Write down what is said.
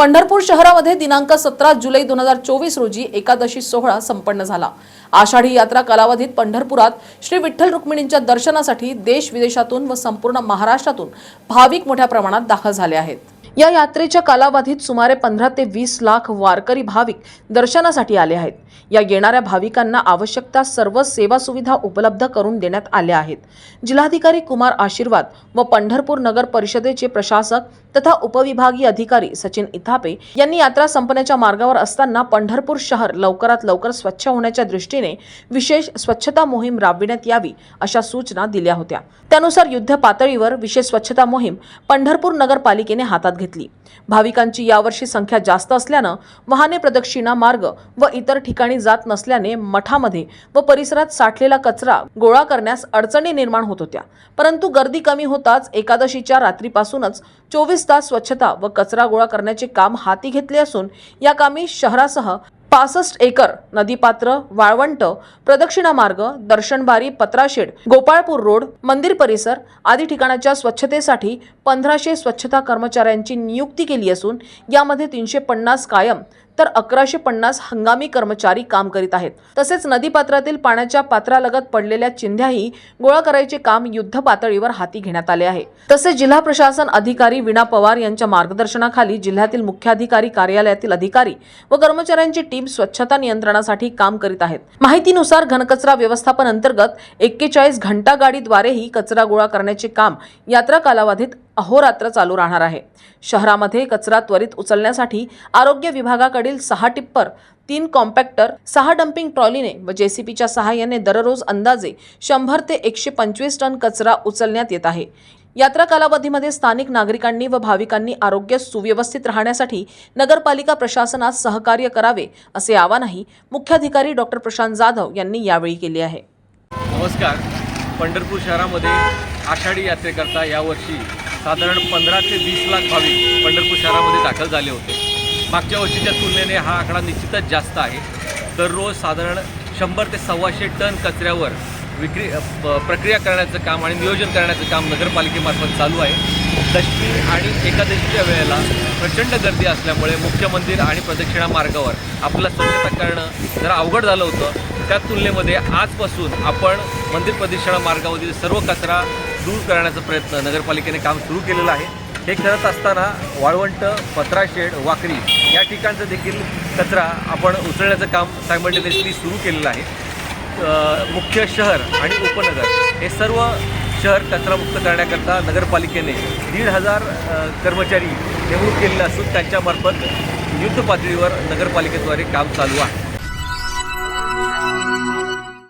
पंढरपूर शहरामध्ये दिनांक सतरा जुलै दोन हजार चोवीस रोजी एकादशी सोहळा संपन्न झाला. आषाढी यात्रा कालावधीत पंढरपुरात श्री विठ्ठल रुक्मिणींच्या दर्शनासाठी देश विदेशातून व संपूर्ण महाराष्ट्रातून भाविक मोठ्या प्रमाणात दाखल झाले आहेत. या यात्रेच्या कालावधीत सुमारे पंधरा ते वीस लाख वारकरी भाविक दर्शनासाठी आले आहेत. या येणाऱ्या भाविकांना आवश्यकता सर्व सेवा सुविधा उपलब्ध करून देण्यात आल्या आहेत. जिल्हाधिकारी कुमार आशीर्वाद व पंढरपूर नगर परिषदेचे प्रशासक तथा उपविभागीय अधिकारी सचिन इथापे यांनी यात्रा संपण्याच्या मार्गावर असताना पंढरपूर शहर लवकरात लवकर स्वच्छ होण्याच्या दृष्टीने विशेष स्वच्छता मोहीम राबविण्यात यावी अशा सूचना दिल्या होत्या. त्यानुसार युद्ध पातळीवर विशेष स्वच्छता मोहीम पंढरपूर नगरपालिकेने हातात घेतली. भाविकांची यावर्षी संख्या जास्त असल्यानं वाहने प्रदक्षिणा मार्ग व इतर ठिकाणी जात नसल्याने मठामध्ये व परिसरात साठलेला कचरा गोळा करण्यास अडचणी निर्माण होत होत्या. परंतु गर्दी कमी होताच एकादशीच्या रात्रीपासूनच चोवीस तास स्वच्छता व कचरा गोळा करण्याचे काम हाती घेतले असून या कामी शहरासह पासष्ट एकर नदीपात्र वाळवंट प्रदक्षिणा मार्ग दर्शनबारी पत्राशेड गोपाळपूर रोड मंदिर परिसर आदी ठिकाणाच्या स्वच्छतेसाठी पंधराशे स्वच्छता कर्मचाऱ्यांची नियुक्ती केली असून यामध्ये तीनशे पन्नास कायम तर अकराशे पन्नास हंगामी कर्मचारी काम करीत आहेत. तसेच नदीपात्रातील पाण्याच्या पात्रालगत पडलेल्या चिंध्याही गोळा करायचे काम युद्ध पातळीवर हाती घेण्यात आले आहे. तसेच जिल्हा प्रशासन अधिकारी विणा पवार यांच्या मार्गदर्शनाखाली जिल्ह्यातील मुख्याधिकारी कार्यालयातील अधिकारी व कर्मचाऱ्यांची टीम स्वच्छता नियंत्रणासाठी काम करीत आहेत. माहितीनुसार घनकचरा व्यवस्थापन अंतर्गत एक्केचाळीस घंटा गाडीद्वारेही कचरा गोळा करण्याचे काम यात्रा कालावधीत अहोरात्र चालू राहणार आहे. शहरामध्ये कचरा त्वरित उचलण्यासाठी आरोग्य विभागाकडील सहा टिप्पर तीन कॉम्पॅक्टर सहा डम्पिंग ट्रॉलीने व जेसीपीच्या सहाय्याने दररोज अंदाजे शंभर ते एकशे पंचवीस टन कचरा उचलण्यात येत आहे. यात्रा कालावधीमध्ये स्थानिक नागरिकांनी व भाविकांनी आरोग्य सुव्यवस्थित राहण्यासाठी नगरपालिका प्रशासनास सहकार्य करावे असे आवाहनही मुख्याधिकारी डॉक्टर प्रशांत जाधव यांनी यावेळी केले आहे. नमस्कार. पंढरपूर शहरामध्ये आषाढी यात्रेकरता यावर्षी साधारण पंधरा ते वीस लाख भाविक पंढरपूर शहरामध्ये दाखल झाले होते. मागच्या वर्षीच्या तुलनेने हा आकडा निश्चितच जास्त आहे. दररोज साधारण शंभर ते सव्वाशे टन कचऱ्यावर विक्री प- प्रक्रिया करण्याचं काम आणि नियोजन करण्याचं काम नगरपालिकेमार्फत चालू आहे. दशमी आणि एकादशीच्या वेळेला प्रचंड गर्दी असल्यामुळे मुख्य मंदिर आणि प्रदक्षिणा मार्गावर आपला स्वच्छता करणं जरा अवघड झालं होतं. त्या तुलनेमध्ये आजपासून आपण मंदिर प्रदक्षिणा मार्गावरील सर्व कचरा दूर करण्याचा प्रयत्न नगरपालिकेने काम सुरू केलेलं आहे. हे करत असताना वाळवंट पत्राशेड वाकरी या ठिकाणचं देखील कचरा आपण उचलण्याचं काम सायमल्टेनियसली सुरू केलेलं आहे. मुख्य शहर आणि उपनगर हे सर्व शहर कचरामुक्त करण्याकरता नगरपालिकेने दीड हजार कर्मचारी नेमणूक केलेले असून त्यांच्यामार्फत युद्ध पातळीवर नगरपालिकेद्वारे काम चालू आहे.